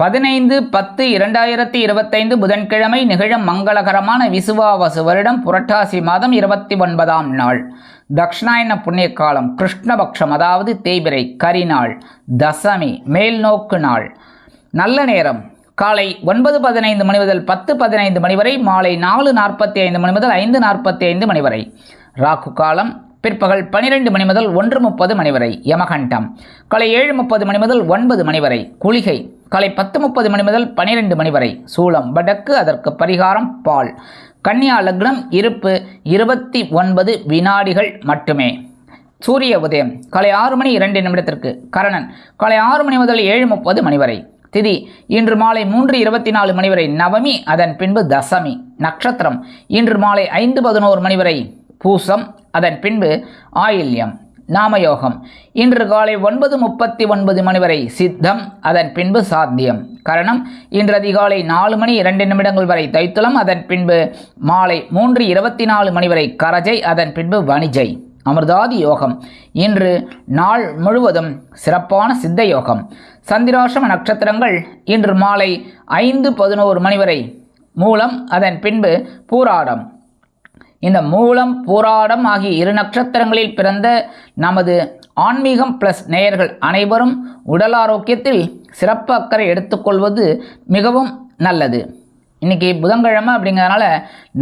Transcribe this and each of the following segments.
பதினைந்து பத்து இரண்டாயிரத்தி இருபத்தைந்து புதன்கிழமை நிகழும் மங்களகரமான விசுவாவசு வருடம் புரட்டாசி மாதம் இருபத்தி ஒன்பதாம் நாள். தக்ஷணாயன புண்ணிய காலம் கிருஷ்ணபக்ஷம் அதாவது தேய்பிரை கரிநாள் தசமி மேல்நோக்கு நாள். நல்ல நேரம். காலை ஒன்பது பதினைந்து மணி முதல் பத்து பதினைந்து மணி வரை மாலை நாலு நாற்பத்தி ஐந்து மணி முதல் ஐந்து நாற்பத்தி ஐந்து மணி வரை. ராகு காலம் பிற்பகல் பனிரெண்டு மணி முதல் ஒன்று முப்பது மணி வரை யமகண்டம். காலை ஏழு முப்பது மணி முதல் ஒன்பது மணி வரை குளிகை. காலை பத்து முப்பது மணி முதல் பனிரெண்டு மணி வரை. சூளம் வடக்கு அதற்கு பரிகாரம் பால். கன்னியா லக்னம் இருப்பு இருபத்தி ஒன்பது வினாடிகள் மட்டுமே. சூரிய உதயம் காலை ஆறு மணி இரண்டு நிமிடத்திற்கு. கரணன் காலை ஆறு மணி முதல் ஏழு முப்பது மணி வரை. திதி இன்று மாலை மூன்று இருபத்தி நாலு மணி வரை நவமி அதன் பின்பு தசமி. நட்சத்திரம் இன்று மாலை ஐந்து பதினோரு மணி வரை பூசம் அதன் பின்பு ஆயில்யம். நாமயோகம். இன்று காலை ஒன்பது முப்பத்தி ஒன்பது மணி வரை சித்தம் அதன் பின்பு சாத்தியம். கரணம் இன்று அதிகாலை நாலு மணி இரண்டு நிமிடங்கள் வரை தைத்துளம் அதன் பின்பு மாலை மூன்று இருபத்தி நாலு மணி வரை கரஜை அதன் பின்பு வணிஜை. அமிர்தாதி யோகம். இன்று நாள் முழுவதும் சிறப்பான சித்த யோகம். சந்திராசிரம நட்சத்திரங்கள் இன்று மாலை ஐந்து பதினோரு மணி வரை மூலம் அதன் பின்பு பூராடம். இந்த மூலம் போராடம் ஆகிய இரு நட்சத்திரங்களில் பிறந்த நமது ஆன்மீகம் பிளஸ் நேயர்கள் அனைவரும் உடல் ஆரோக்கியத்தில் சிறப்பு அக்கறை எடுத்துக்கொள்வது மிகவும் நல்லது. இன்னைக்கு புதன்கிழமை அப்படிங்கிறதுனால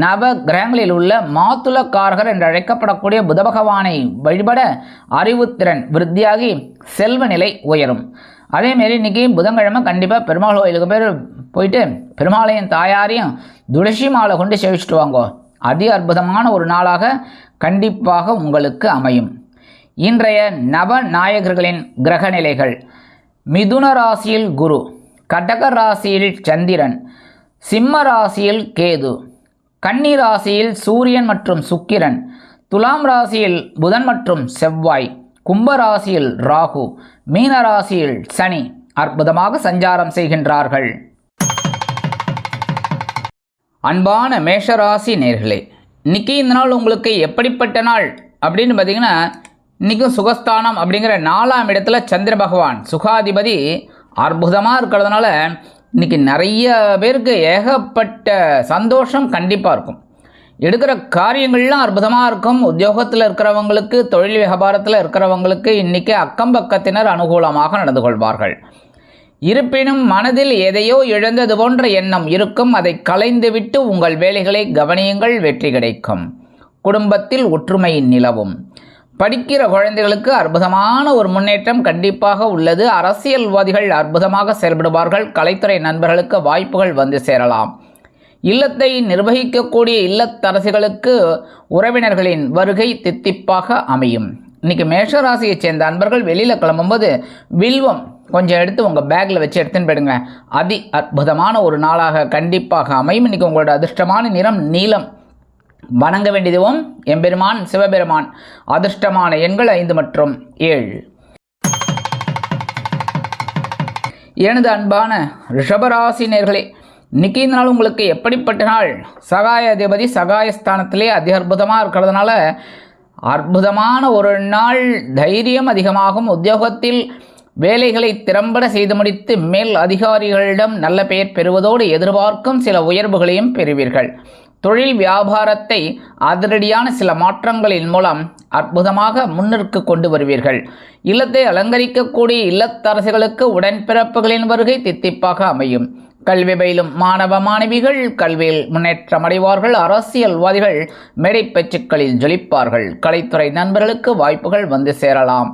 நவ கிரகங்களில் உள்ள மாத்துலக்காரகர் என்று அழைக்கப்படக்கூடிய புத பகவானை வழிபட அறிவுத்திறன் விருத்தியாகி செல்வ நிலை உயரும். அதேமாரி இன்னைக்கு புதன்கிழமை கண்டிப்பாக பெருமாள் கோயிலுக்கு பேர் போயிட்டு பெருமாளையும் தாயாரையும் துளசி மாலை கொண்டு சேவிச்சுட்டு வாங்கோ. அதி அற்புதமான ஒரு நாளாக கண்டிப்பாக உங்களுக்கு அமையும். இன்றைய நவநாயகர்களின் கிரக நிலைகள் மிதுன ராசியில் குரு கடக ராசியில் சந்திரன் சிம்ம ராசியில் கேது கன்னி ராசியில் சூரியன் மற்றும் சுக்கிரன் துலாம் ராசியில் புதன் மற்றும் செவ்வாய் கும்ப ராசியில் ராகு மீன ராசியில் சனி அற்புதமாக சஞ்சாரம் செய்கின்றார்கள். அன்பான மேஷராசி நேர்களே இன்னைக்கு இந்த நாள் உங்களுக்கு எப்படிப்பட்ட நாள்? அப்படின்னு பார்த்தீங்கன்னா இன்றைக்கும் சுகஸ்தானம் அப்படிங்கிற நாலாம் இடத்துல சந்திர பகவான் சுகாதிபதி அற்புதமாக இருக்கிறதுனால இன்னைக்கு நிறைய பேருக்கு ஏகப்பட்ட சந்தோஷம் கண்டிப்பாக இருக்கும். எடுக்கிற காரியங்கள்லாம் அற்புதமாக இருக்கும். உத்தியோகத்தில் இருக்கிறவங்களுக்கு தொழில் வியாபாரத்தில் இருக்கிறவங்களுக்கு இன்றைக்கி அக்கம் பக்கத்தினர் அனுகூலமாக நடந்து கொள்வார்கள். இருப்பினும் மனதில் எதையோ இழந்தது போன்ற எண்ணம் இருக்கும். அதை களைந்துவிட்டு உங்கள் வேலைகளை கவனியுங்கள். வெற்றி கிடைக்கும். குடும்பத்தில் ஒற்றுமை நிலவும். படிக்கிற குழந்தைகளுக்கு அற்புதமான ஒரு முன்னேற்றம் கண்டிப்பாக உள்ளது. அரசியல்வாதிகள் அற்புதமாக செயல்படுவார்கள். கலைத்துறை நண்பர்களுக்கு வாய்ப்புகள் வந்து சேரலாம். இல்லத்தை நிர்வகிக்கக்கூடிய இல்லத்தரசிகளுக்கு உறவினர்களின் வருகை தித்திப்பாக அமையும். இன்னைக்கு மேஷராசியைச் சேர்ந்த அன்பர்கள் வெளியில் கிளம்பும்போது வில்வம் கொஞ்சம் எடுத்து உங்கள் பேக்கில் வச்சு எடுத்துன்னு போயிடுங்க. அதி அற்புதமான ஒரு நாளாக கண்டிப்பாக அமையும். இன்றைக்கி உங்களோட அதிர்ஷ்டமான நிறம் நீளம் வணங்க வேண்டியதுவும் எம்பெருமான் சிவபெருமான். அதிர்ஷ்டமான எண்கள் ஐந்து மற்றும் ஏழு. எனது அன்பான ரிஷபராசினியர்களே இன்னைக்கு இந்த நாள் உங்களுக்கு எப்படிப்பட்ட நாள்? சகாய அதிபதி சகாயஸ்தானத்திலே அதி அற்புதமாக இருக்கிறதுனால அற்புதமான ஒரு நாள் தைரியம் அதிகமாகும். உத்தியோகத்தில் வேலைகளை திறம்பட செய்து முடித்து மேல் அதிகாரிகளிடம் நல்ல பெயர் பெறுவதோடு எதிர்பார்க்கும் சில உயர்வுகளையும் பெறுவீர்கள். தொழில் வியாபாரத்தை அதிரடியான சில மாற்றங்களின் மூலம் அற்புதமாக முன்னிற்கு கொண்டு வருவீர்கள். இல்லத்தை அலங்கரிக்கக்கூடிய இல்லத்தரசுகளுக்கு உடன்பிறப்புகளின் வருகை தித்திப்பாக அமையும். கல்வி பயிலும் மாணவ மாணவிகள் கல்வியில் முன்னேற்றம் அடைவார்கள். அரசியல்வாதிகள் மேடை பேச்சுக்களில் ஜொலிப்பார்கள். கலைத்துறை நண்பர்களுக்கு வாய்ப்புகள் வந்து சேரலாம்.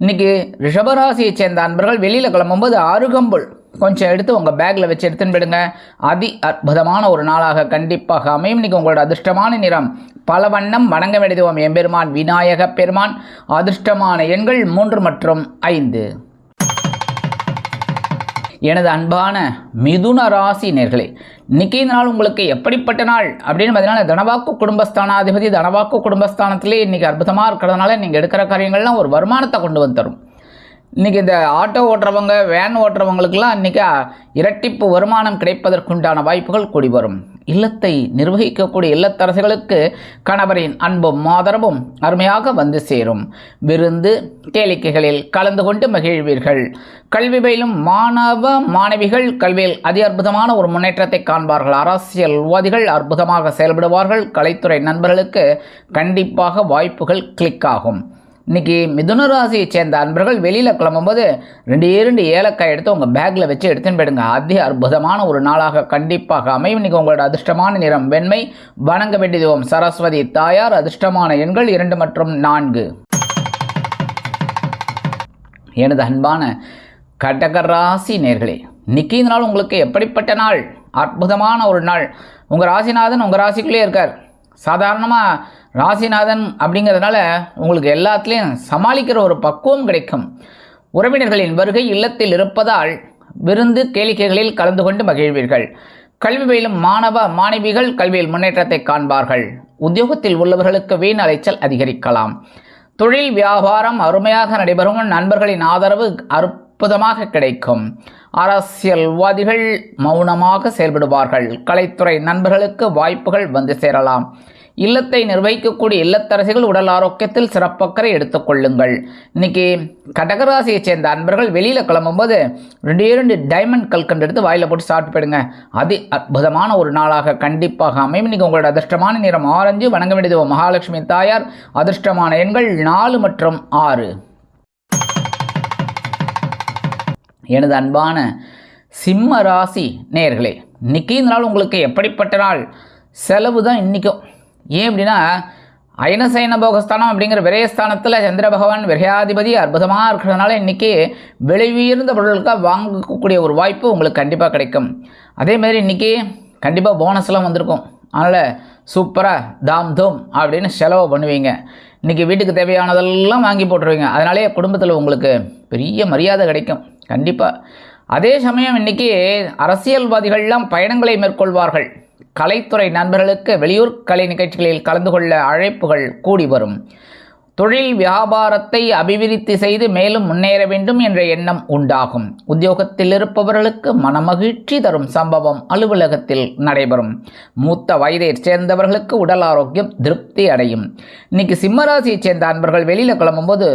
இன்னைக்கு ரிஷபராசியை சேர்ந்த அன்பர்கள் வெளியில் கிளம்பும்போது அருகம்புல். கொஞ்சம் எடுத்து உங்கள் பேக்கில் வச்சு எடுத்துன்னு போயிடுங்க. அதி அற்புதமான ஒரு நாளாக கண்டிப்பாக அமையும். இன்னைக்கு உங்களோட அதிர்ஷ்டமான நிறம். பல வண்ணம் வணங்க வேண்டியதுவோம் எம்பெருமான் விநாயக பெருமான் அதிர்ஷ்டமான எண்கள் மூன்று மற்றும் ஐந்து. எனது அன்பான மிதுன ராசி நேர்களே இன்றைக்கி இந்த நாள் உங்களுக்கு எப்படிப்பட்ட நாள் அப்படின்னு பார்த்தீங்கன்னா தனவாக்கு குடும்பஸ்தானாதிபதி தனவாக்கு குடும்பஸ்தானத்திலே இன்னைக்கு அற்புதமாக இருக்கிறதுனால நீங்கள் எடுக்கிற காரியங்கள்லாம் ஒரு வருமானத்தை கொண்டு வந்து தரும். இன்றைக்கி இந்த ஆட்டோ ஓட்டுறவங்க வேன் ஓட்டுறவங்களுக்கெல்லாம் இன்றைக்கி இரட்டிப்பு வருமானம் கிடைப்பதற்குண்டான வாய்ப்புகள் கூடி வரும். இல்லத்தை நிர்வகிக்கக்கூடிய இல்லத்தரசிகளுக்கு கணவரின் அன்பும் மாதரவும் அருமையாக வந்து சேரும். விருந்து கேளிக்கைகளில் கலந்து கொண்டு மகிழ்வீர்கள். கல்வி பயிலும் மாணவ மாணவிகள் கல்வியில் அதி அற்புதமான ஒரு முன்னேற்றத்தை காண்பார்கள். அரசியல்வாதிகள் அற்புதமாக செயல்படுவார்கள். கலைத்துறை நண்பர்களுக்கு கண்டிப்பாக வாய்ப்புகள் கிளிக் ஆகும். இன்னைக்கு மிதுன ராசியை சேர்ந்த அன்பர்கள் வெளியில் கிளம்பும்போது ரெண்டு இரண்டு ஏலக்காய் எடுத்து உங்கள் பேக்கில் வச்சு எடுத்துன்னு போயிடுங்க. அதி அற்புதமான ஒரு நாளாக கண்டிப்பாக அமையும். இன்னைக்கு உங்களோட அதிர்ஷ்டமான நிறம் வெண்மை. வணங்க வேண்டியதுவோம் சரஸ்வதி தாயார். அதிர்ஷ்டமான எண்கள் இரண்டு மற்றும் நான்கு. எனது அன்பான கடகராசி நேர்களே இன்னைக்கு இந்த நாள் உங்களுக்கு எப்படிப்பட்ட நாள்? அற்புதமான ஒரு நாள். உங்கள் ராசிநாதன் உங்கள் ராசிக்குள்ளே இருக்கார். சாதாரணமாக ராசிநாதன் அப்படிங்கிறதுனால உங்களுக்கு எல்லாத்துலேயும் சமாளிக்கிற ஒரு பக்குவம் கிடைக்கும். உறவினர்களின் வருகை இல்லத்தில் இருப்பதால் விருந்து கேளிக்கைகளில் கலந்து கொண்டு மகிழ்வீர்கள். கல்வி பயிலும் மாணவ மாணவிகள் கல்வியில் முன்னேற்றத்தை காண்பார்கள். உத்தியோகத்தில் உள்ளவர்களுக்கு வீண் அலைச்சல் அதிகரிக்கலாம். தொழில் வியாபாரம் அருமையாக நடைபெறும். நண்பர்களின் ஆதரவு அற்புதமாக கிடைக்கும். அரசியல்வாதிகள் மௌனமாக செயல்படுவார்கள். கலைத்துறை நண்பர்களுக்கு வாய்ப்புகள் வந்து சேரலாம். இல்லத்தை நிர்வகிக்கக்கூடிய இல்லத்தரசிகள் உடல் ஆரோக்கியத்தில் சிறப்பக்கறை எடுத்துக்கொள்ளுங்கள் இன்னைக்கு கடகராசியை சேர்ந்த அன்பர்கள் வெளியில் கிளம்பும்போது ரெண்டே ரெண்டு டைமண்ட் கல்கண்டு எடுத்து வாயில் போட்டு சாப்பிட்டு போயிடுங்க. அது அற்புதமான ஒரு நாளாக கண்டிப்பாக அமையும். இன்னைக்கு உங்களோட அதிர்ஷ்டமான நிறம் ஆரஞ்சு. வணங்க வேண்டியது மகாலட்சுமி தாயார். அதிர்ஷ்டமான எண்கள் நாலு மற்றும் ஆறு. எனது அன்பான சிம்ம ராசி நேர்களே இன்னைக்கு இந்த நாள் உங்களுக்கு எப்படிப்பட்ட நாள்? செலவு தான் இன்றைக்கும் ஏன் அப்படின்னா அயனசயன போகஸ்தானம் அப்படிங்கிற விரயஸ்தானத்தில் சந்திர பகவான் விரையாதிபதி அற்புதமாக இருக்கிறதுனால இன்றைக்கி விலை உயர்ந்த பொருட்களுக்காக வாங்கக்கூடிய ஒரு வாய்ப்பு உங்களுக்கு கண்டிப்பாக கிடைக்கும். அதேமாரி இன்றைக்கி கண்டிப்பாக போனஸ்லாம் வந்திருக்கும். அதனால் சூப்பராக தாம் தூம் அப்படின்னு செலவு பண்ணுவீங்க. இன்றைக்கி வீட்டுக்கு தேவையானதெல்லாம் வாங்கி போட்டுருவீங்க. அதனாலே குடும்பத்தில் உங்களுக்கு பெரிய மரியாதை கிடைக்கும். கண்டிப்பாக அதே சமயம் இன்றைக்கி அரசியல்வாதிகள்லாம் பயணங்களை மேற்கொள்வார்கள். கலைத்துறை நண்பர்களுக்கு வெளியூர் கலை நிகழ்ச்சிகளில் கலந்து கொள்ள அழைப்புகள் கூடி வரும். தொழில் வியாபாரத்தை அபிவிருத்தி செய்து மேலும் முன்னேற வேண்டும் என்ற எண்ணம் உண்டாகும். உத்தியோகத்தில் இருப்பவர்களுக்கு மனமகிழ்ச்சி தரும் சம்பவம் அலுவலகத்தில் நடைபெறும். மூத்த வயதை சேர்ந்தவர்களுக்கு உடல் ஆரோக்கியம் திருப்தி அடையும். இன்னைக்கு சிம்மராசியைச் சேர்ந்த அன்பர்கள் வெளியில் கிளம்பும்போது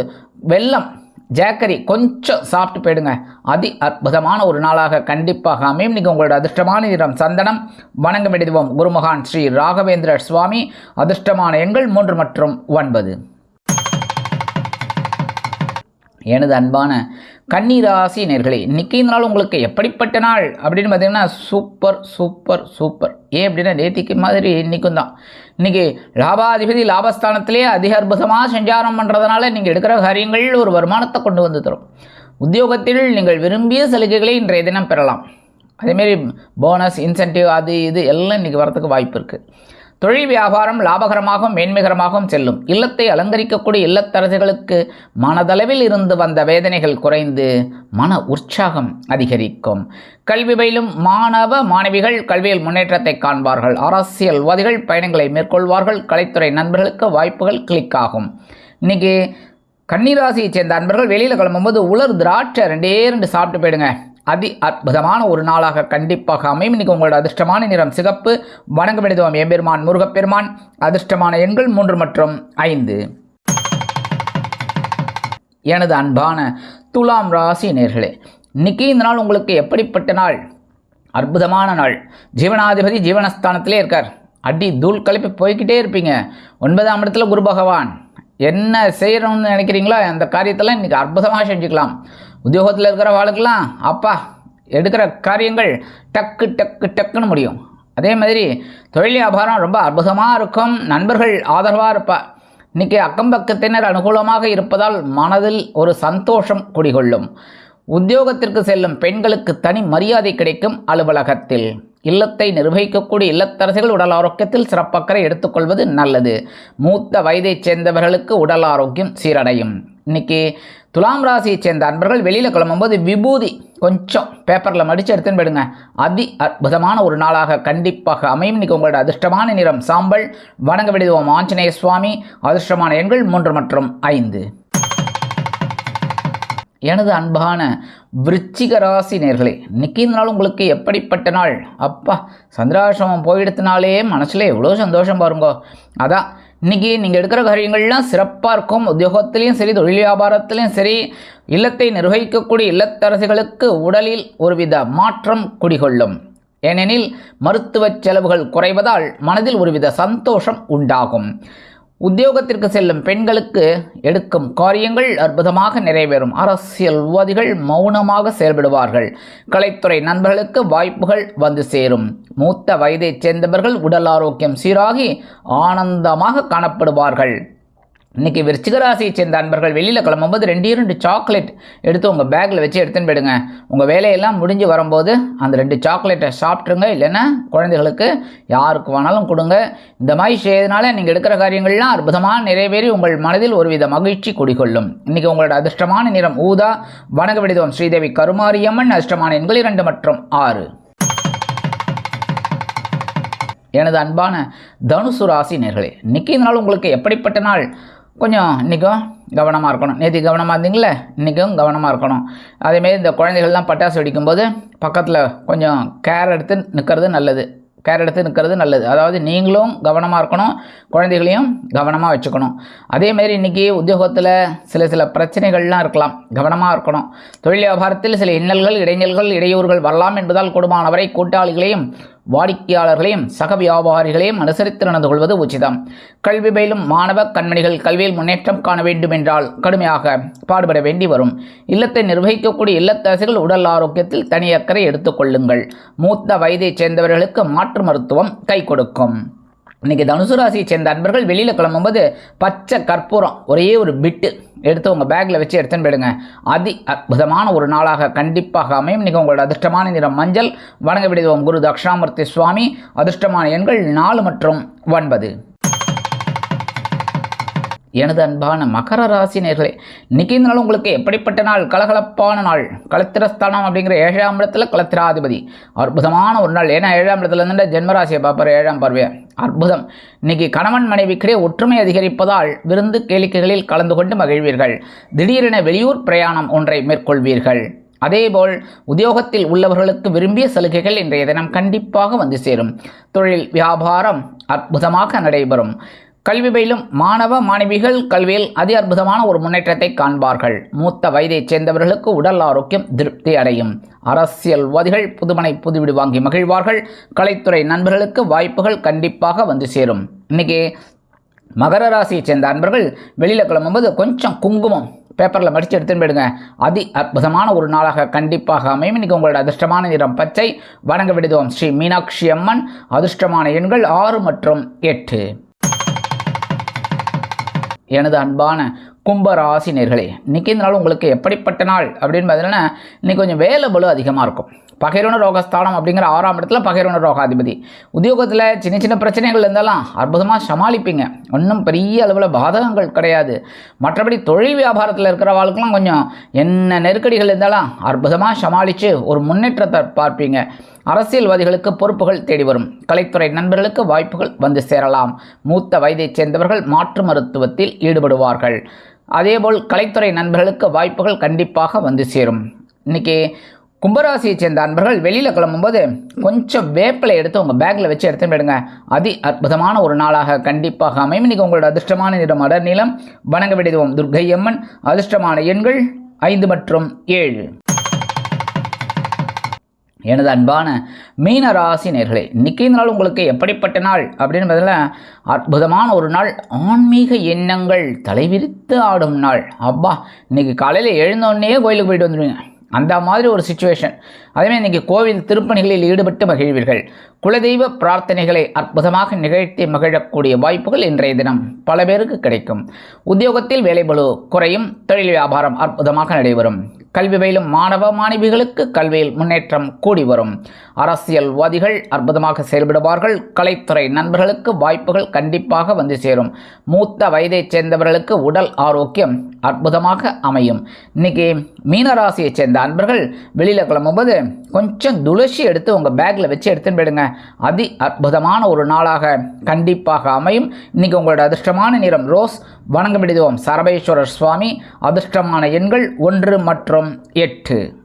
வெள்ளம் ஜாக்கரி கொஞ்சம் சாப்பிட்டு போயிடுங்க. அதி அற்புதமான ஒரு நாளாக கண்டிப்பாக அமையும். நீங்கள் உங்களோட அதிர்ஷ்டமான நிறம் சந்தனம் வணங்க வேண்டியதுவோம் குருமகான் ஸ்ரீ ராகவேந்திர சுவாமி. அதிர்ஷ்டமான எண்கள் மூன்று மற்றும் ஒன்பது. எனது அன்பான கன்னிராசி நேர்களே இன்றைக்கி இந்த நாள் உங்களுக்கு எப்படிப்பட்ட நாள்? அப்படின்னு பார்த்தீங்கன்னா சூப்பர் சூப்பர் சூப்பர். ஏன் அப்படின்னா நேத்திக்கு மாதிரி இன்றைக்கும் தான். இன்றைக்கி லாபாதிபதி லாபஸ்தானத்திலே அதிக அற்புதமாக சஞ்சாரம் பண்ணுறதுனால நீங்கள் எடுக்கிற காரியங்கள் ஒரு வருமானத்தை கொண்டு வந்து தரும். உத்தியோகத்தில் நீங்கள் விரும்பிய சலுகைகளை இன்றைய தினம் பெறலாம். அதேமாரி போனஸ் இன்சென்டிவ் அது இது எல்லாம் இன்றைக்கி வரத்துக்கு வாய்ப்பு இருக்குது தொழில் வியாபாரம் லாபகரமாகவும் மேன்மைகரமாகவும் செல்லும். இல்லத்தை அலங்கரிக்கக்கூடிய இல்லத்தரசிகளுக்கு மனதளவில் இருந்து வந்த வேதனைகள் குறைந்து மன உற்சாகம் அதிகரிக்கும். கல்வி பயிலும் மாணவ மாணவிகள் கல்வியில் முன்னேற்றத்தை காண்பார்கள். அரசியல்வாதிகள் பயணங்களை மேற்கொள்வார்கள். கலைத்துறை நண்பர்களுக்கு வாய்ப்புகள் கிளிக் ஆகும் இன்னைக்கு கன்னிராசியைச் சேர்ந்த அன்பர்கள் வெளியில் கிளம்பும்போது உலர் திராட்சை ரெண்டே ரெண்டு சாப்பிட்டு போயிடுங்க. அதி அற்புதமான ஒரு நாளாக கண்டிப்பாக அமையும். இன்னைக்கு உங்களோட அதிர்ஷ்டமான நிறம் சிகப்பு. வணங்க வேண்டியதும் எம்பெருமான் முருகப்பெருமான். அதிர்ஷ்டமான எண்கள் மூன்று மற்றும் ஐந்து. எனது அன்பான துலாம் ராசி நேர்களே இன்னைக்கு இந்த நாள் உங்களுக்கு எப்படிப்பட்ட நாள்? அற்புதமான நாள். ஜீவனாதிபதி ஜீவனஸ்தானத்திலே இருக்கார். அடி தூள் கலப்பி போய்கிட்டே இருப்பீங்க. ஒன்பதாம் இடத்துல குரு பகவான். என்ன செய்கிறோம்னு நினைக்கிறீங்களோ அந்த காரியத்தெல்லாம் இன்றைக்கி அற்புதமாக செஞ்சுக்கலாம். உத்தியோகத்தில் இருக்கிற வாழ்க்கெல்லாம் அப்பா எடுக்கிற காரியங்கள் டக்கு டக்கு டக்குன்னு முடியும். அதே மாதிரி தொழில் வியாபாரம் ரொம்ப அற்புதமாக இருக்கும். நண்பர்கள் ஆதரவாக இருப்பா. இன்றைக்கி அக்கம்பக்கத்தினர் அனுகூலமாக இருப்பதால் மனதில் ஒரு சந்தோஷம் குடிகொள்ளும். உத்தியோகத்திற்கு செல்லும் பெண்களுக்கு தனி மரியாதை கிடைக்கும் அலுவலகத்தில். இல்லத்தை நிர்வகிக்கக்கூடிய இல்லத்தரசிகள் உடல் ஆரோக்கியத்தில் சிறப்பக்கறை எடுத்துக்கொள்வது நல்லது. மூத்த வயதைச் சேர்ந்தவர்களுக்கு உடல் ஆரோக்கியம் சீரடையும். இன்னைக்கு துலாம் ராசியைச் சேர்ந்த அன்பர்கள் வெளியில் கிளம்பும்போது விபூதி கொஞ்சம் பேப்பரில் மடித்து எடுத்துன்னு போயிடுங்க. அதி அற்புதமான ஒரு நாளாக கண்டிப்பாக அமையும். இன்னைக்கு உங்களோட அதிர்ஷ்டமான நிறம் சாம்பல். வணங்க விடுவோம். ஆஞ்சநேய சுவாமி அதிர்ஷ்டமான எண்கள் மூன்று மற்றும் ஐந்து. எனது அன்பான விருச்சிக ராசி நேர்களே இன்னைக்கு இந்த நாள் உங்களுக்கு எப்படிப்பட்ட நாள்? அப்பா சந்திராசிரமம் போயிடுத்தினாலே மனசில் எவ்வளோ சந்தோஷம் பாருங்கோ. அதான் இன்னைக்கு நீங்கள் எடுக்கிற காரியங்கள்லாம் சிறப்பாக இருக்கும். உத்தியோகத்திலையும் சரி தொழில் வியாபாரத்திலையும் சரி இல்லத்தை நிர்வகிக்கக்கூடிய இல்லத்தரசிகளுக்கு உடலில் ஒருவித மாற்றம் குடிகொள்ளும். ஏனெனில் மருத்துவ செலவுகள் குறைவதால் மனதில் ஒருவித சந்தோஷம் உண்டாகும். உத்தியோகத்திற்கு செல்லும் பெண்களுக்கு எடுக்கும் காரியங்கள் அற்புதமாக நிறைவேறும். அரசியல்வாதிகள் மௌனமாக செயல்படுவார்கள். கலைத்துறை நண்பர்களுக்கு வாய்ப்புகள் வந்து சேரும். மூத்த வயதைச் சேர்ந்தவர்கள் உடல் ஆரோக்கியம் சீராகி ஆனந்தமாக காணப்படுவார்கள். இன்றைக்கி விருச்சிகராசியை சேர்ந்த அன்பர்கள் வெளியில் கிளம்பும்போது ரெண்டே ரெண்டு சாக்லேட் எடுத்து உங்கள் பேக்கில் வச்சு எடுத்துன்னு போயிடுங்க. உங்கள் வேலையெல்லாம் முடிஞ்சு வரும்போது அந்த ரெண்டு சாக்லேட்டை சாப்பிட்ருங்க இல்லைன்னா குழந்தைகளுக்கு யாருக்கு வேணாலும் கொடுங்க. இந்த மாதிரி செய்யறதுனால நீங்கள் எடுக்கிற காரியங்கள்லாம் அற்புதமாக நிறைவேறி உங்கள் மனதில் ஒருவித மகிழ்ச்சி குடிகொள்ளும். இன்றைக்கி உங்களோட அதிர்ஷ்டமான நிறம் ஊதா வணக்க விடுதோம் ஸ்ரீதேவி கருமாரியம்மன் அதிர்ஷ்டமான எண்கள் இரண்டு மற்றும் ஆறு. எனது அன்பான தனுசு ராசி நேர்களே இன்னைக்கு இந்த நாள் உங்களுக்கு எப்படிப்பட்ட நாள்? கொஞ்சம் இன்றைக்கும் கவனமாக இருக்கணும். நேற்று கவனமாக இருந்தீங்களே? இன்றைக்கும் கவனமாக இருக்கணும். அதேமாரி இந்த குழந்தைகள்லாம் பட்டாசு வெடிக்கும்போது பக்கத்தில் கொஞ்சம் கேர் எடுத்து நிற்கிறது நல்லது. கேர் எடுத்து நிற்கிறது நல்லது. அதாவது நீங்களும் கவனமாக இருக்கணும். குழந்தைகளையும் கவனமாக வச்சுக்கணும். அதேமாரி இன்றைக்கி உத்தியோகத்தில் சில சில பிரச்சனைகள்லாம் இருக்கலாம். கவனமாக இருக்கணும். தொழில் வியாபாரத்தில் சில இன்னல்கள் இடைஞ்சல்கள் இடையூறுகள் வரலாம் என்பதால் கூடுமானவரை கூட்டாளிகளையும் வாடிக்கையாளர்களையும் சக வியாபாரிகளையும் அனுசரித்து நடந்து கொள்வது உச்சிதம். கல்வி பயிலும் மாணவ கண்மணிகள் கல்வியில் முன்னேற்றம் காண வேண்டும் என்றால் கடுமையாக பாடுபட வேண்டி வரும். இல்லத்தை நிர்வகிக்கக்கூடிய இல்லத்தரசிகள் உடல் ஆரோக்கியத்தில் தனி அக்கறை எடுத்துக்கொள்ளுங்கள் மூத்த வயதைச் சேர்ந்தவர்களுக்கு மாற்று மருத்துவம் கை கொடுக்கும். இன்றைக்கி தனுசு ராசியை சேர்ந்த அன்பர்கள் வெளியில் கிளம்பும்போது பச்சை கற்பூரம் ஒரே ஒரு பிட்டு எடுத்து உங்கள் பேக்கில் வச்சு எடுத்துன்னு போயிடுங்க. அதி அற்புதமான ஒரு நாளாக கண்டிப்பாக அமையும். இன்றைக்கி உங்களோட அதிர்ஷ்டமான நிறம் மஞ்சள். வணங்க விடுவோம் குரு தக்ஷாமூர்த்தி சுவாமி. அதிர்ஷ்டமான எண்கள் நாலு மற்றும் ஒன்பது. எனது அன்பான மகர ராசி நேர்களே இன்றைக்கி இந்த நாள் உங்களுக்கு எப்படிப்பட்ட நாள்? கலகலப்பான நாள். கலத்திரஸ்தானம் அப்படிங்கிற ஏழாம் இடத்துல கலத்திராதிபதி. அற்புதமான ஒரு நாள். ஏன்னா ஏழாம் இடத்துல இருந்து ஜென்மராசியை பார்ப்பார் ஏழாம் பார்வையை அற்புதம். இன்னைக்கு கணவன் மனைவிக்கிடையே ஒற்றுமை அதிகரிப்பதால் விருந்து கேளிக்கைகளில் கலந்து கொண்டு மகிழ்வீர்கள். திடீரென வெளியூர் பிரயாணம் ஒன்றை மேற்கொள்வீர்கள். அதேபோல் உத்தியோகத்தில் உள்ளவர்களுக்கு விரும்பிய சலுகைகள் இன்றைய தினம் கண்டிப்பாக வந்து சேரும். தொழில் வியாபாரம் அற்புதமாக நடைபெறும். கல்வி பயிலும் மாணவ மாணவிகள் கல்வியில் அதி அற்புதமான ஒரு முன்னேற்றத்தை காண்பார்கள். மூத்த வயதைச் சேர்ந்தவர்களுக்கு உடல் ஆரோக்கியம் திருப்தி அடையும். அரசியல்வாதிகள் புதுமனை புதுவிடு வாங்கி மகிழ்வார்கள். கலைத்துறை நண்பர்களுக்கு வாய்ப்புகள் கண்டிப்பாக வந்து சேரும். இன்னைக்கு மகர ராசியைச் சேர்ந்த அன்பர்கள் வெளியில் கிளம்பும்போது கொஞ்சம் குங்குமம் பேப்பரில் மடித்து எடுத்துன்னு போயிடுங்க. அதி அற்புதமான ஒரு நாளாக கண்டிப்பாக அமையும். இன்னைக்கு உங்களோட அதிர்ஷ்டமான நிறம் பச்சை. வணங்க விடுதோம் ஸ்ரீ மீனாட்சி அம்மன். அதிர்ஷ்டமான எண்கள் ஆறு மற்றும் எட்டு. எனது அன்பான கும்பராசி நேர்களே இன்றைக்கி இந்த நாள் உங்களுக்கு எப்படிப்பட்ட நாள் அப்படின்னு பார்த்தீங்கன்னா இன்றைக்கி கொஞ்சம் வேலை பலு அதிகமாக இருக்கும். பகைரோன ரோகஸ்தானம் அப்படிங்கிற ஆறாம் இடத்துல பகைரோன ரோகாதிபதி. உத்தியோகத்தில் சின்ன சின்ன பிரச்சனைகள் இருந்தாலும் அற்புதமாக சமாளிப்பீங்க. ஒன்றும் பெரிய அளவில் பாதகங்கள் கிடையாது. மற்றபடி தொழில் வியாபாரத்தில் இருக்கிறவாளுக்கெல்லாம் கொஞ்சம் என்ன நெருக்கடிகள் இருந்தாலும் அற்புதமாக சமாளித்து ஒரு முன்னேற்றத்தை பார்ப்பீங்க. அரசியல்வாதிகளுக்கு பொறுப்புகள் தேடி வரும். கலைத்துறை நண்பர்களுக்கு வாய்ப்புகள் வந்து சேரலாம். மூத்த வயதைச் சேர்ந்தவர்கள் மாற்று மருத்துவத்தில் ஈடுபடுவார்கள். அதேபோல் கலைத்துறை நண்பர்களுக்கு வாய்ப்புகள் கண்டிப்பாக வந்து சேரும். இன்றைக்கி கும்பராசியை சேர்ந்த அன்பர்கள் வெளியில் கிளம்பும்போது கொஞ்சம் வேப்பிலை எடுத்து உங்கள் பேக்கில் வச்சு எடுத்து போயிடுங்க. அதி அற்புதமான ஒரு நாளாக கண்டிப்பாக அமையும். இன்றைக்கி உங்களோட அதிர்ஷ்டமான நிறம் அடர் நீளம். வணங்க விடுவோம் துர்கை அம்மன் அதிர்ஷ்டமான எண்கள் ஐந்து மற்றும் ஏழு. எனது அன்பான மீன ராசி நேர்களே இன்றைக்கி இந்த நாள் உங்களுக்கு எப்படிப்பட்ட நாள்? அப்படின்னு பதில் அற்புதமான ஒரு நாள். ஆன்மீக எண்ணங்கள் தலைவிரித்து ஆடும் நாள். அப்பா இன்னைக்கு காலையில் எழுந்தோடனே கோயிலுக்கு போயிட்டு வந்துடுவீங்க. அந்த மாதிரி ஒரு சுச்சுவேஷன் அதேமாதிரி இன்றைக்கி கோவில் திருப்பணிகளில் ஈடுபட்டு மகிழ்வீர்கள். குலதெய்வ பிரார்த்தனைகளை அற்புதமாக நிகழ்த்தி மகிழக்கூடிய வாய்ப்புகள் இன்றைய தினம் பல பேருக்கு கிடைக்கும். உத்தியோகத்தில் வேலைபளு குறையும் தொழில் வியாபாரம் அற்புதமாக நடைபெறும். கல்வி பயிலும் மாணவ மாணவிகளுக்கு கல்வியில் முன்னேற்றம் கூடி வரும். அரசியல்வாதிகள் அற்புதமாக செயல்படுவார்கள். கலைத்துறை நண்பர்களுக்கு வாய்ப்புகள் கண்டிப்பாக வந்து சேரும். மூத்த வயதைச் சேர்ந்தவர்களுக்கு உடல் ஆரோக்கியம் அற்புதமாக அமையும். இன்னைக்கு மீனராசியைச் சேர்ந்த அன்பர்கள் வெளியில் கிளம்பும்போது கொஞ்சம் துளசி எடுத்து உங்கள் பேக்கில் வச்சு எடுத்துன்னு போயிடுங்க. அதி அற்புதமான ஒரு நாளாக கண்டிப்பாக அமையும். இன்னைக்கு உங்களோட அதிர்ஷ்டமான நிறம் ரோஸ் வணங்கமிடுவோம். சரபேஸ்வரர் சுவாமி அதிர்ஷ்டமான எண்கள் ஒன்று மற்றும் எட்டு.